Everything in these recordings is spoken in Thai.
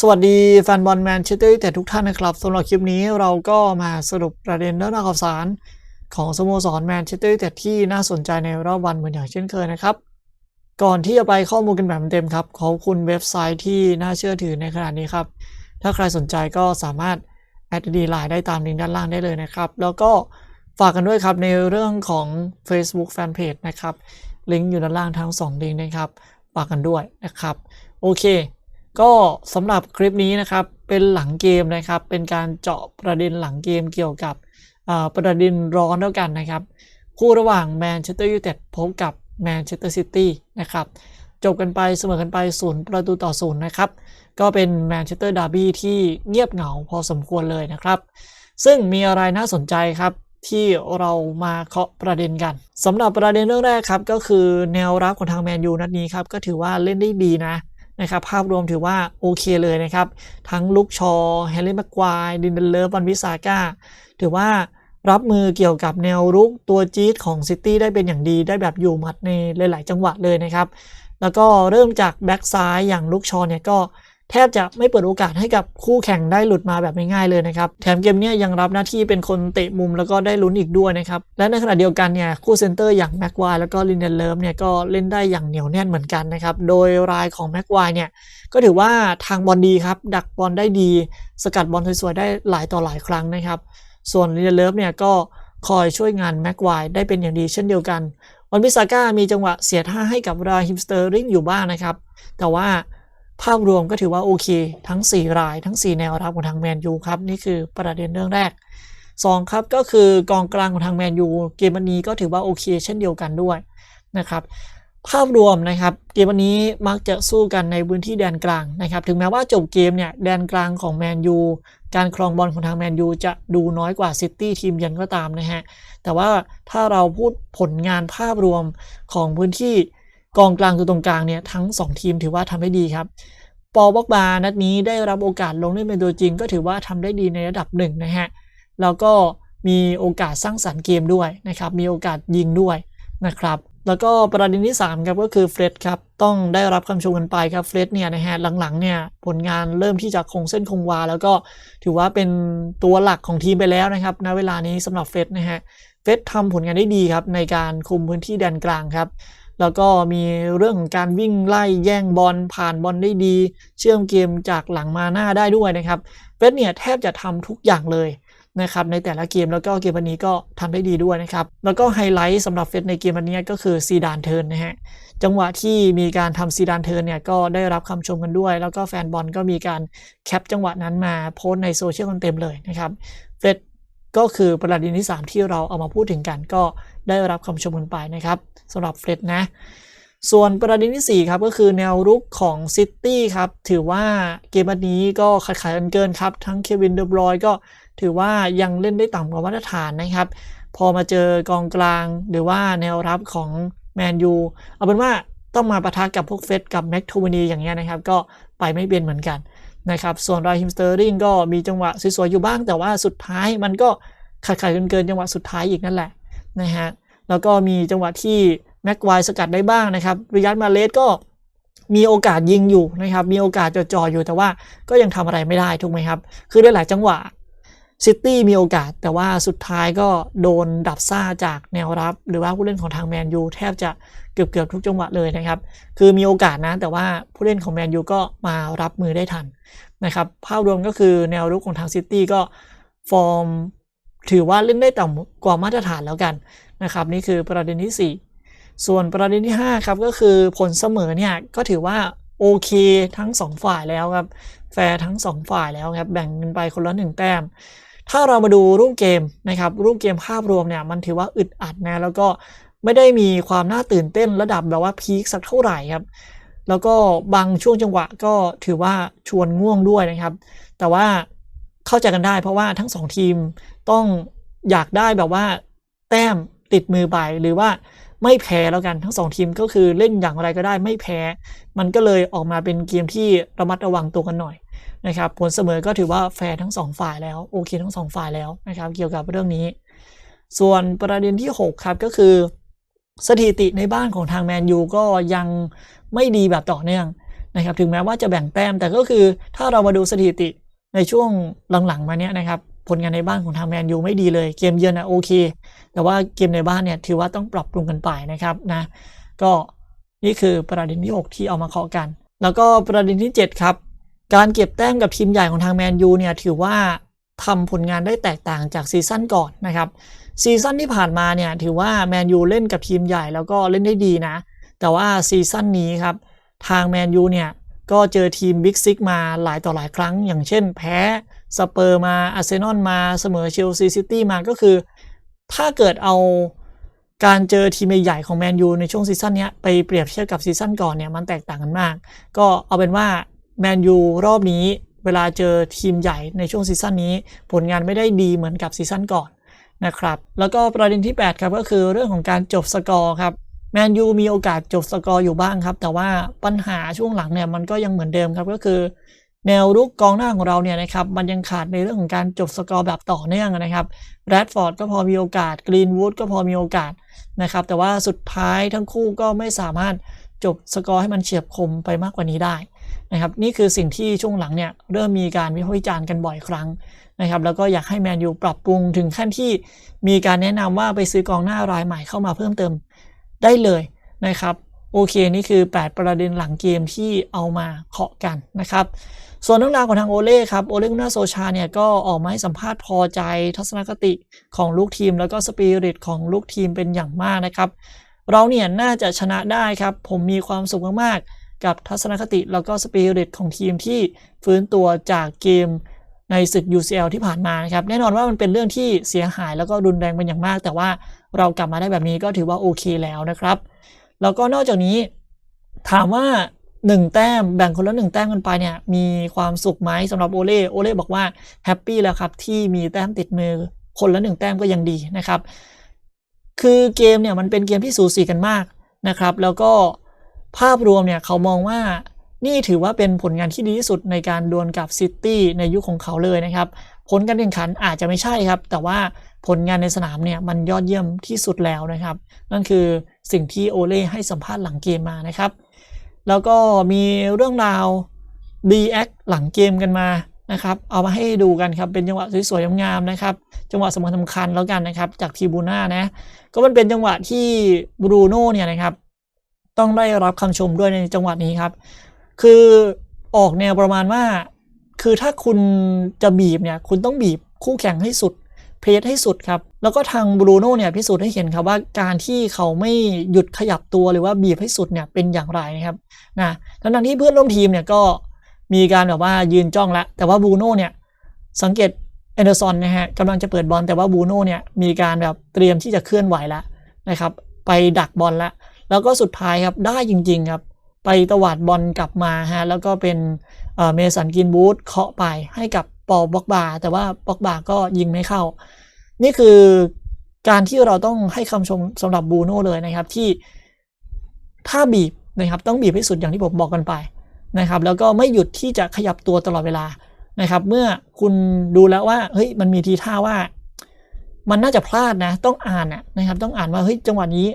สวัสดีแฟนบอลแมนเชสเตอร์ยูไนเต็ดทุกท่านนะครับสำหรับคลิปนี้เราก็มาสรุปประเด็นเรื่องราวข่าวสารของสโมสรแมนเชสเตอร์ยูไนเต็ดที่น่าสนใจในรอบวันเหมือนอย่างเช่นเคยนะครับ ก่อนที่จะไปข้อมูลกันแบบเต็มครับขอบคุณเว็บไซต์ที่น่าเชื่อถือในขณะนี้ครับ ถ้าใครสนใจก็สามารถแอดดีไลน์ได้ตามลิงก์ด้านล่างได้เลยนะครับ แล้วก็ฝากกันด้วยครับในเรื่องของ Facebook Fanpage นะครับลิงก์อยู่ด้านล่างทั้ง2ลิงก์นะครับฝากกันด้วยนะครับ โอเค ก็สำหรับคลิปนี้นะครับเป็นหลังเกมนะครับ เป็นการเจาะประเด็นหลังเกมเกี่ยวกับประเด็นร้อนแล้วกันนะครับ คู่ระหว่างแมนเชสเตอร์ยูไนเต็ดพบกับแมนเชสเตอร์ซิตี้นะครับจบกันไปเสมอกันไปศูนย์ประตูต่อศูนย์นะครับ ก็เป็นแมนเชสเตอร์ดาร์บี้ที่เงียบเหงาพอสมควรเลยนะครับ ซึ่งมีอะไรน่าสนใจครับที่เรามาเคาะประเด็นกันสำหรับประเด็นเรื่องแรกครับ ก็คือแนวรับของทางแมนยูนัดนี้ครับ ก็ถือว่าเล่นได้ดีนะ นะครับภาพรวมถือว่าโอเคเลยนะครับ ทั้งลุกชอแฮร์รี่แม็กควายดินเดนเลฟวันวิสาก้าถือว่ารับมือเกี่ยวกับแนวรุกตัวจี๊ดของซิตี้ได้เป็นอย่างดีได้แบบอยู่หมัดในหลาย ๆ จังหวะเลยนะครับ แล้วก็เริ่มจากแบ็กซ้ายอย่างลุกชอเนี่ยก็ แทบจะไม่เปิดโอกาสให้กับคู่แข่งได้หลุดมาแบบง่ายๆเลยนะครับ แถมเกมนี้ยยังรับหน้าที่เป็นคนเตะมุมแล้วก็ได้ลุ้นอีกด้วยนะครับ และในขณะเดียวกันเนี่ยคู่เซนเตอร์อย่างแม็กควายแล้วก็ลินเดนเลิฟเนี่ยก็เล่นได้อย่างเหนียวแน่นเหมือนกันนะครับ โดยรายของแม็กควายเนี่ยก็ถือว่าทางบอลดีครับดักบอลได้ดี สกัดบอลสวยๆได้หลายต่อหลายครั้งนะครับ ส่วนลินเดนเลิฟเนี่ยก็คอยช่วยงานแม็กควายได้เป็นอย่างดีเช่นเดียวกันวันพิซาก้ามีจังหวะเสียท่าให้กับราฮิมสเตอร์ริงอยู่บ้างนะครับ แต่ว่า ภาพรวมก็ถือว่าโอเคทั้ง 4 รายทั้ง 4 แนวรับของทางแมนยูครับ นี่คือประเด็นเรื่องแรก 2 ครับก็คือกองกลางของทางแมนยูเกมวันนี้ก็ถือว่าโอเค เช่นเดียวกันด้วยนะครับภาพรวมนะครับเกมวันนี้มักจะสู้กันในพื้นที่แดนกลางนะครับถึงแม้ว่าจบเกมเนี่ยแดนกลางของแมนยูการครองบอลของทางแมนยูจะดูน้อยกว่าซิตี้ทีมเยือนก็ตามนะฮะแต่ว่าถ้าเราพูดผลงานภาพรวมของพื้นที่ กองกลางตัวตรงกลางเนี่ยทั้ง 2 ทีมถือว่าทำได้ดีครับปอลบ็อกบานัดนี้ได้รับโอกาสลงเล่นเป็นตัวจริง ก็ถือว่าทำได้ดีในระดับหนึ่งนะฮะแล้วก็มีโอกาสสร้างสรรค์เกมด้วยนะครับมีโอกาสยิงด้วยนะครับแล้วก็ประเด็นที่3ครับก็คือเฟรดครับต้องได้รับคำชมกันไปครับเฟรดเนี่ยนะฮะหลังๆเนี่ยผลงานเริ่มที่จะคงเส้นคงวา แล้วก็ถือว่าเป็นตัวหลักของทีมไปแล้วนะครับณเวลานี้สำหรับเฟรดนะฮะเฟสทำผลงานได้ดีครับในการคุมพื้นที่แดนกลางครับ แล้วก็มีเรื่องของการวิ่งไล่แย่งบอลผ่านบอลได้ดี เชื่อมเกมจากหลังมาหน้าได้ด้วยนะครับเฟสเนี่ยแทบจะทำทุกอย่างเลยนะครับในแต่ละเกมแล้วก็เกมวันนี้ก็ทำได้ดีด้วยนะครับ แล้วก็ไฮไลท์สำหรับเฟสในเกมวันนี้ก็คือซีดานเทิร์นนะฮะจังหวะที่มีการทำซีดานเทิร์นเนี่ยก็ได้รับคำชมกันด้วย แล้วก็แฟนบอลก็มีการแคปจังหวะนั้นมาโพสในโซเชียลกันเต็มเลยนะครับเฟส ก็คือประเด็นที่ 3 ที่เราเอามาพูดถึงกันก็ได้รับคำชมกันไปนะครับสำหรับเฟรดนะ ส่วนประเด็นที่ 4 ครับ ก็คือแนวรุกของซิตี้ครับ ถือว่าเกมนนี้ก็ขาดขายกันเกินครับ ทั้งเควินเดอบรอยก็ถือว่ายังเล่นได้ต่ำกว่ามาตรฐานนะครับ พอมาเจอกองกลางหรือว่าแนวรับของแมนยูเอาเป็นว่าต้องมาปะทะกับพวกเฟสกับแม็กโทมนีอย่างเงี้ยนะครับ ก็ไปไม่เป็นเหมือนกัน นะครับ ส่วนราฮิมสเตอร์ริงก็มีจังหวะสวยๆอยู่บ้าง แต่ว่าสุดท้ายมันก็ขาดขาดเกินๆจังหวะสุดท้ายอีกนั่นแหละนะฮะแล้วก็มีจังหวะที่แม็กควายสกัดได้บ้างนะครับริยัตมาเลสก็มีโอกาสยิงอยู่นะครับ มีโอกาสจ่อๆอยู่แต่ว่าก็ยังทำอะไรไม่ได้ถูกไหมครับ คือได้หลายจังหวะ ซิตี้มีโอกาส แต่ว่าสุดท้ายก็โดนดับซ่าจากแนวรับ หรือว่าผู้เล่นของทางแมนยูแทบจะเกือบๆทุกจังหวะเลยนะครับ คือมีโอกาสนะ แต่ว่าผู้เล่นของแมนยูก็มารับมือได้ทันนะครับภาพรวมก็คือแนวรุกของทางซิตี้ก็ฟอร์มถือว่าเล่นได้ต่ำกว่ามาตรฐานแล้วกันนะครับ นี่คือประเด็นที่ 4 ส่วนประเด็นที่ 5 ครับก็คือผลเสมอเนี่ยก็ถือว่า โอเคทั้ง 2 ฝ่ายแล้วครับ แฟร์ทั้ง 2 ฝ่ายแล้วครับ แบ่งกันไปคนละ 1 แต้ม ถ้าเรามาดูรูปเกมนะครับ รูปเกมภาพรวมเนี่ยมันถือว่าอึดอัดนะแล้วก็ไม่ได้มีความน่าตื่นเต้นระดับแบบว่าพีคสักเท่าไหร่ครับ แล้วก็บางช่วงจังหวะก็ถือว่าชวนง่วงด้วยนะครับ แต่ว่าเข้าใจกันได้เพราะว่าทั้งสองทีมต้องอยากได้แบบว่าแต้มติดมือไปหรือว่า ไม่แพ้แล้วกันทั้งสองทีมก็คือเล่นอย่างไรก็ได้ไม่แพ้ มันก็เลยออกมาเป็นเกมที่ระมัดระวังตัวกันหน่อยนะครับผลเสมอก็ถือว่าแฟร์ทั้งสองฝ่ายแล้วโอเคทั้งสองฝ่ายแล้วนะครับเกี่ยวกับเรื่องนี้ ส่วนประเด็นที่ 6 ครับก็คือ สถิติในบ้านของทางแมนยูก็ยังไม่ดีแบบต่อเนื่องนะครับถึงแม้ว่าจะแบ่งแต้มแต่ก็คือถ้าเรามาดูสถิติในช่วงหลังๆมาเนี้ยนะครับ ผลงานในบ้านของทางแมนยูไม่ดีเลย เกมเยือนนะโอเค แต่ว่าเกมในบ้านเนี่ยถือว่าต้องปรับปรุงกันไปนะครับนะก็นี่คือประเด็นที่ 6 ที่เอามาเคาะกัน แล้วก็ประเด็นที่ 7 ครับ การเก็บแต้มกับทีมใหญ่ของทางแมนยูเนี่ยถือว่าทำผลงานได้แตกต่างจากซีซั่นก่อนนะครับซีซั่นที่ผ่านมาเนี่ยถือว่าแมนยูเล่นกับทีมใหญ่แล้วก็เล่นได้ดีนะ แต่ว่าซีซั่นนี้ครับทางแมนยูเนี่ยก็เจอทีมบิ๊กซิกมาหลายต่อหลายครั้ง อย่างเช่นแพ้ สเปอร์มาอาร์เซนอลมาเสมอเชลซีซิตี้มาก็คือ ถ้าเกิดเอาการเจอทีมใหญ่ของแมนยูในช่วงซีซั่นนี้ไปเปรียบเทียบกับซีซั่นก่อนเนี่ยมันแตกต่างกันมาก ก็เอาเป็นว่าแมนยูรอบนี้เวลาเจอทีมใหญ่ในช่วงซีซั่นนี้ ผลงานไม่ได้ดีเหมือนกับซีซั่นก่อนนะครับแล้วก็ประเด็นที่ 8 ครับก็คือเรื่องของการจบสกอร์ครับแมนยูมีโอกาสจบสกอร์อยู่บ้างครับ แต่ว่าปัญหาช่วงหลังเนี่ยมันก็ยังเหมือนเดิมครับก็คือ แนวรุกกองหน้าของเราเนี่ยนะครับมันยังขาดในเรื่องของการจบสกอร์แบบต่อเนื่องนะครับแรดฟอร์ดก็พอมีโอกาสกรีนวูดก็พอมีโอกาสนะครับแต่ว่าสุดท้ายทั้งคู่ก็ไม่สามารถจบสกอร์ให้มันเฉียบคมไปมากกว่านี้ได้นะครับนี่คือสิ่งที่ช่วงหลังเนี่ยเริ่มมีการวิพากษ์วิจารณ์กันบ่อยครั้งนะครับแล้วก็อยากให้แมนยูปรับปรุงถึงขั้นที่มีการแนะนำว่าไปซื้อกองหน้ารายใหม่เข้ามาเพิ่มเติมได้เลยนะครับโอเคนี่คือ 8 ประเด็นหลังเกมที่เอามาเคาะกันนะครับ ส่วนเรื่องราวของทางโอเล่ครับโอเล่กุนาโซชาเนี่ยก็ออกมาให้สัมภาษณ์พอใจทัศนคติของลูกทีม แล้วก็สปิริตของลูกทีมเป็นอย่างมากนะครับ เราเนี่ยน่าจะชนะได้ครับ ผมมีความสุขมากๆ กับทัศนคติแล้วก็สปิริตของทีมที่ฟื้นตัวจากเกมในศึก UCL ที่ผ่านมานครับแน่นอนว่ามันเป็นเรื่องที่เสียหายแล้วก็รุนแรงเป็นอย่างมาก แต่ว่าเรากลับมาได้แบบนี้ก็ถือว่าโอเคแล้วนะครับ แล้วก็นอกจากนี้ถามว่า 1แต้มแบ่งคนละ1แต้มกันไปเนี่ยมีความสุขไหมสำหรับโอเล่โอเล่บอกว่าแฮปปี้แล้วครับที่มีแต้มติดมือคนละ1แต้มก็ยังดีนะครับ คือเกมเนี่ยมันเป็นเกมที่สูสีกันมากนะครับ แล้วก็ภาพรวมเนี่ยเขามองว่านี่ถือว่าเป็นผลงานที่ดีที่สุดในการดวลกับซิตี้ในยุคของเขาเลยนะครับ ผลการแข่งขันอาจจะไม่ใช่ครับ แต่ว่าผลงานในสนามเนี่ยมันยอดเยี่ยมที่สุดแล้วนะครับ นั่นคือสิ่งที่โอเล่ให้สัมภาษณ์หลังเกมมานะครับ แล้วก็มีเรื่องราวดีแอคหลังเกมกันมานะครับ เอามาให้ดูกันครับ เป็นจังหวะสวยๆงามๆนะครับ จังหวะสำคัญสำคัญแล้วกันนะครับ จากทีบูน่านะ ก็มันเป็นจังหวะที่บรูโน่เนี่ยนะครับ ต้องได้รับคำชมด้วยในจังหวะนี้ครับ คือออกแนวประมาณว่า คือถ้าคุณจะบีบเนี่ย คุณต้องบีบคู่แข่งให้สุด เพรสให้สุดครับ แล้วก็ทางบรูโน่เนี่ยพิสูจน์ให้เห็นครับว่าการที่เขาไม่หยุดขยับตัวหรือว่าบีบให้สุดเนี่ยเป็นอย่างไรนะครับนะทั้งที่เพื่อนร่วมทีมเนี่ยก็มีการแบบว่ายืนจ้องแล้วแต่ว่าบรูโน่เนี่ยสังเกตเอนเดอร์สันนะฮะกำลังจะเปิดบอลแต่ว่าบรูโน่เนี่ยมีการแบบเตรียมที่จะเคลื่อนไหวแล้วนะครับ ไปดักบอลแล้วแล้วก็สุดท้ายครับได้จริงๆครับ ไปตวาดบอลกลับมาฮะแล้วก็เป็นเมสันกินบูธเคาะไปให้กับ ปอบ็อกบาแต่ว่าบ็อกบาก็ยิงไม่เข้า นี่คือการที่เราต้องให้คำชมสำหรับบูโน่เลยนะครับที่ถ้าบีบนะครับต้องบีบให้สุดอย่างที่ผมบอกกันไปนะครับแล้วก็ไม่หยุดที่จะขยับตัวตลอดเวลานะครับ เมื่อคุณดูแล้วว่าเฮ้ยมันมีทีท่าว่า มันน่าจะพลาดนะ ต้องอ่านนะครับต้องอ่านว่าเฮ้ยจังหวะนี้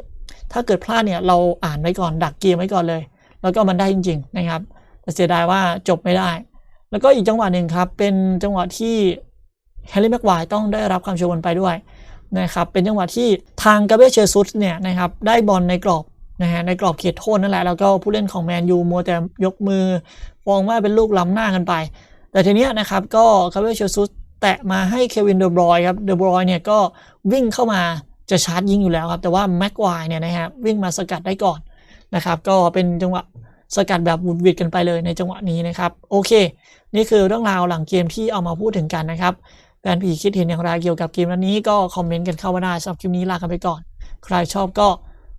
ถ้าเกิดพลาดเนี่ยเราอ่านไว้ก่อนดักเกมไว้ก่อนเลย แล้วก็มันได้จริง ๆ นะครับแต่เสียดายว่าจบไม่ได้ แล้วก็อีกจังหวะหนึ่งครับ เป็นจังหวะที่แฮร์รี่แม็กไวต้องได้รับคำชมไปด้วยนะครับ เป็นจังหวะที่ทางกาเบเชซุสเนี่ยนะครับได้บอลในกรอบนะฮะในกรอบเขตโทษนั่นแหละแล้วก็ผู้เล่นของแมนยูมัวแต่ยกมือมองว่าเป็นลูกล้ำหน้ากันไป แต่ทีเนี้ยนะครับก็กาเบเชซุสแตะมาให้เควินเดอบรอยครับเดอบรอยเนี่ยก็วิ่งเข้ามาจะชาร์จยิงอยู่แล้วครับ แต่ว่าแม็กไวร์เนี่ยนะฮะวิ่งมาสกัดได้ก่อนนะครับ ก็เป็นจังหวะ สกัดแบบบุดวิดกันไปเลยในจังหวะนี้นะครับโอเค นี่คือเรื่องราวหลังเกมที่เอามาพูดถึงกันนะครับแฟนผีคิดเห็นอย่างไรเกี่ยวกับเกมนี้ก็คอมเมนต์กันเข้ามาได้สำหรับคลิปนี้ลากันไปก่อน ใครชอบก็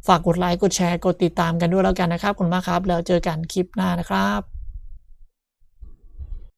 ฝากกดไลค์กดแชร์กดติดตามกันด้วยแล้วกันนะครับขอบคุณมากครับ แล้วเจอกันคลิปหน้านะครับ